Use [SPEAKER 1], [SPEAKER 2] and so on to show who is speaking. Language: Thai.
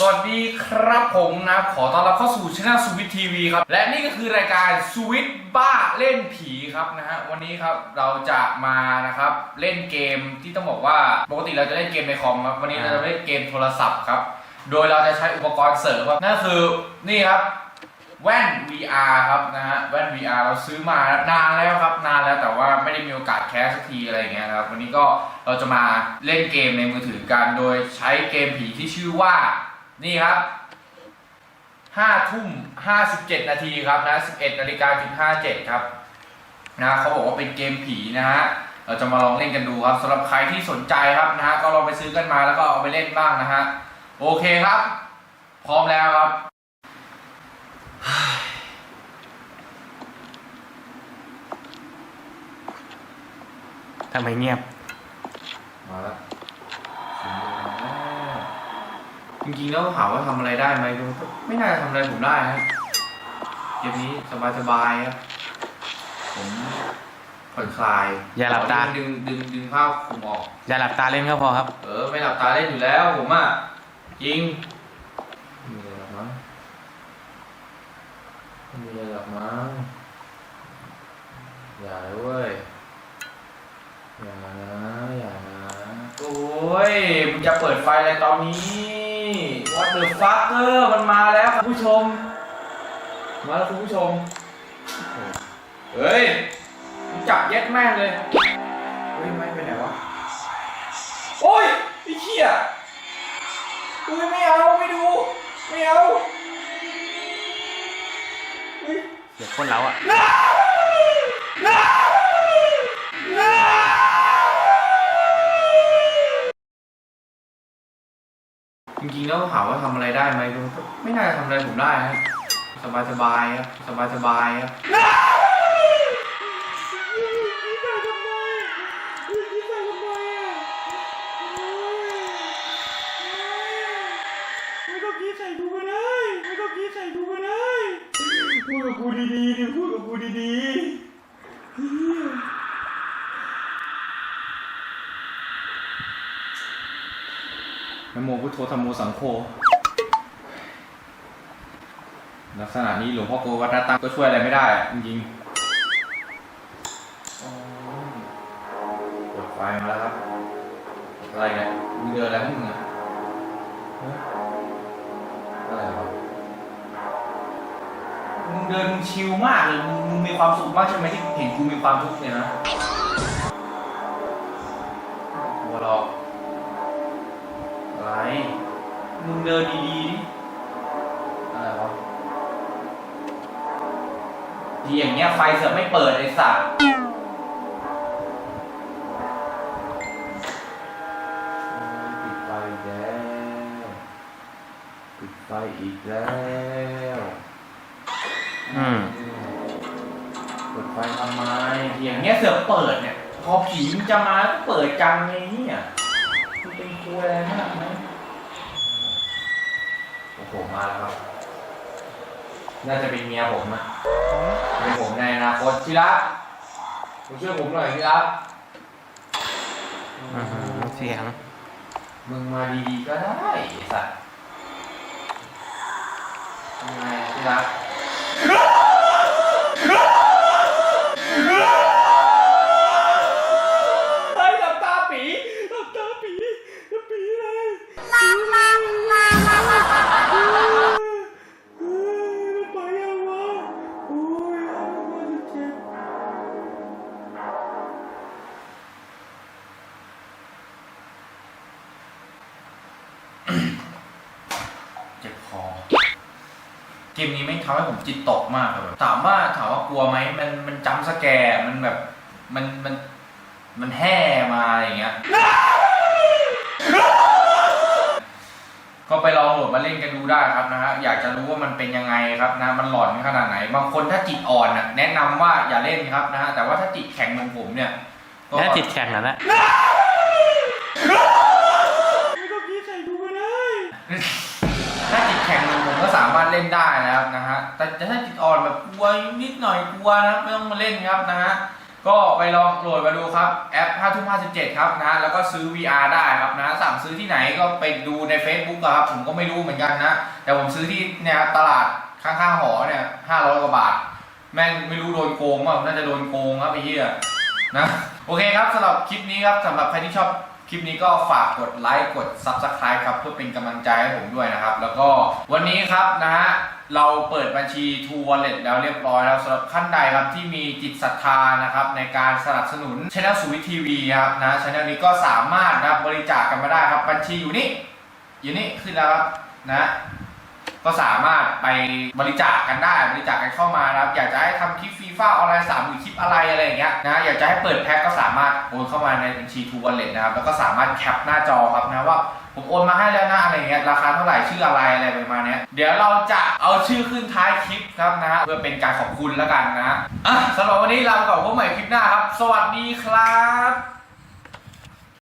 [SPEAKER 1] สวัสดีครับผมนะขอต้อนรับเข้าสู่ช่องสวิตทีวีครับ และนี่ก็คือรายการสวิตบ้าเล่นผีครับนะฮะวันนี้ครับเราจะมานะครับเล่นเกมที่ต้องบอกว่าปกติเราจะเล่นเกมในคอมครับวันนี้เราจะเล่นเกมโทรศัพท์ครับ โดยเราจะใช้อุปกรณ์เสริมครับนั่นคือนี่ครับแว่น VR ครับนะฮะแว่น VR เราซื้อมานานแล้วครับนานแล้วแต่ว่าไม่ได้มีโอกาสแคสสักทีอะไรอย่างเงี้ยครับวันนี้ก็เราจะมาเล่นเกมในมือถือกันโดยใช้เกมผีที่ชื่อว่า นี่ครับ5ทุ่ม57นาทีครับนะ11นาฬิกาจุด57ครับนะเขาบอกว่าเป็นเกมผีนะฮะเราจะมาลองเล่นกันดูครับสำหรับใครที่สนใจครับนะฮะก็ลองไปซื้อกันมาแล้วก็เอาไปเล่นบ้างนะฮะโอเคครับ พร้อมแล้วครับ
[SPEAKER 2] ทำไมเงียบ
[SPEAKER 1] มาแล้ว จริงๆแล้วถามว่าทำอะไรได้ไหมก็ไม่น่าจะทำอะไรผมได้นะเกมนี้สบายๆครับผมผ่อนคลาย
[SPEAKER 2] อย่าหลับตา
[SPEAKER 1] ดึงดึงดึงข้าวคุมออก
[SPEAKER 2] อย่าหลับตาเล่นก็พอครับ
[SPEAKER 1] เออไม่หลับตาเล่นอยู่แล้ว ผมอะจริงไม่มีอะไรหรอกมั้งไม่มีอะไรหรอกมั้งอย่าเลยเว้ยอย่านะอย่านะโอ้ยมึงจะเปิดไฟอะไรตอนนี้ What the fuck เออมันมาแล้วคุณผู้ชม มาแล้วคุณผู้ชม เฮ้ยมึงจับเย็ดแม่งเลย เฮ้ยไม่ไปไหนวะ โอ้ยไอ้เหี้ยอุ้ยไม่เอาไม่ดู ไม่เอาอุ้ย
[SPEAKER 2] เดี๋ยวคนเราอะ
[SPEAKER 1] ริงๆแล้วถามว่าทำอะไรได้ไหมไม่น่าจะทำอะไรผมได้นะสบายสบายๆครับสบายสบายๆครับ
[SPEAKER 3] ไม่ต้องคิดใส่กูก็ได้ไม่ต้องคิดใส่กูก็ได้พูดกับกูดีๆดิพูดกับกูดีๆ
[SPEAKER 1] นโมพุทโธธรรมโมสังโฆลักษณะนี้หลวงพ่อโกวัดตังก็ช่วยอะไรไม่ได้ จริงๆเปิดไฟมาแล้วครับ อะไรเนี่ยมึงเดินอะไรของมึงอะอะไรวะมึงเดินมึงชิลมากเลยมึงมึงมีความสุขมากใช่ไหมที่เห็นกูมีความทุกข์เนี่ยนะ อะไร มึงเดินดีๆดิอะไรวะทีอย่างเงี้ยไฟเสือกไม่เปิดไอ้สัตว์ปิดไฟอีกแล้ว ปิดไฟอีกแล้ว
[SPEAKER 2] อืม
[SPEAKER 1] เปิดไฟทำไมทีอย่างเงี้ยเสือกเปิดเนี่ย พอผีมันจะมาก็เปิดจังไงเนี่ยคุณเป็นครูอะไรมากไหม โอ้โหมาแล้วครับ น่าจะเป็นเมียผมนะเป็นผมในอนาคตที่รักคุณช่วยผมหน่อยที่รัก
[SPEAKER 2] อื้อหือเสียง
[SPEAKER 1] มึงมาดีๆก็ได้ไอ้สัตว์ทำไงที่รัก
[SPEAKER 3] อเก
[SPEAKER 1] มนี้ไม่งทำให้ผมจิตตกมากเลยแบบถามว่าถามว่ากลัวไหมมันมันจำสแกร์มันแบบมันมันมันแห่มาอย่างเงี้ย ก็ไปลองโหลดมาเล่นกันดูได้ครับนะฮะ อยากจะรู้ว่ามันเป็นยังไงครับนะ มันหลอนขนาดไหน บางคนถ้าจิตอ่อนน่ะแนะนำว่าอย่าเล่นครับนะฮะ แต่ว่าถ้าจิตแข็งเหมือนผมเนี่ยก็
[SPEAKER 2] แค่ติดแข่งนั่นแหละ
[SPEAKER 3] ไม่ต้องคิดใส่กูก็ได้
[SPEAKER 1] ก็สามารถเล่นได้นะครับนะฮะแต่ถ้าจิตอ่อนแบบกลัวนิดหน่อยกลัวนะครับไม่ต้องมาเล่นครับนะฮะก็ไปลองโหลดมาดูครับแอป5ทุ่ม57ครับนะแล้วก็ซื้อ VR ได้ครับนะสั่งซื้อที่ไหนก็ไปดูใน Facebook ครับ ผมก็ไม่รู้เหมือนกันนะ แต่ผมซื้อที่เนี่ยตลาดข้างๆหอเนี่ย500กว่าบาท แม่งไม่รู้โดนโกงว่าน่าจะโดนโกงครับไอ้เหี้ยนะโอเคครับสำหรับคลิปนี้ครับสำหรับใครที่ชอบ คลิปนี้ก็ฝากกดไลค์กด Subscribe ครับเพื่อเป็นกำลังใจให้ผมด้วยนะครับ แล้วก็วันนี้ครับนะฮะเราเปิดบัญชี True Wallet แล้วเรียบร้อยแล้วสำหรับขั้นใดครับที่มีจิตศรัทธานะครับในการสนับสนุนช่องสุวิทีวีครับนะช่องนี้ก็สามารถนะครับบริจาคกันมาได้ครับบัญชีอยู่นี่อยู่นี่ขึ้นแล้วครับนะ ก็สามารถไปบริจาคกันได้บริจาคกันเข้ามานะครับ อยากจะให้ทำคลิปฟีฟ่าออนไลน์สามหรือคลิปอะไรอะไรอย่างเงี้ยนะอยากจะให้เปิดแพ็คก็สามารถโอนเข้ามาในบัญชีทูวอลเล็ตนะครับ แล้วก็สามารถแคปหน้าจอครับนะว่าผมโอนมาให้แล้วนะอะไรเงี้ยราคาเท่าไหร่ชื่ออะไรอะไรประมาณนี้เดี๋ยวเราจะเอาชื่อขึ้นท้ายคลิปครับนะฮะเพื่อเป็นการขอบคุณแล้วกันนะอะสำหรับวันนี้เรากับพบใหม่คลิปหน้าครับ สวัสดีครับ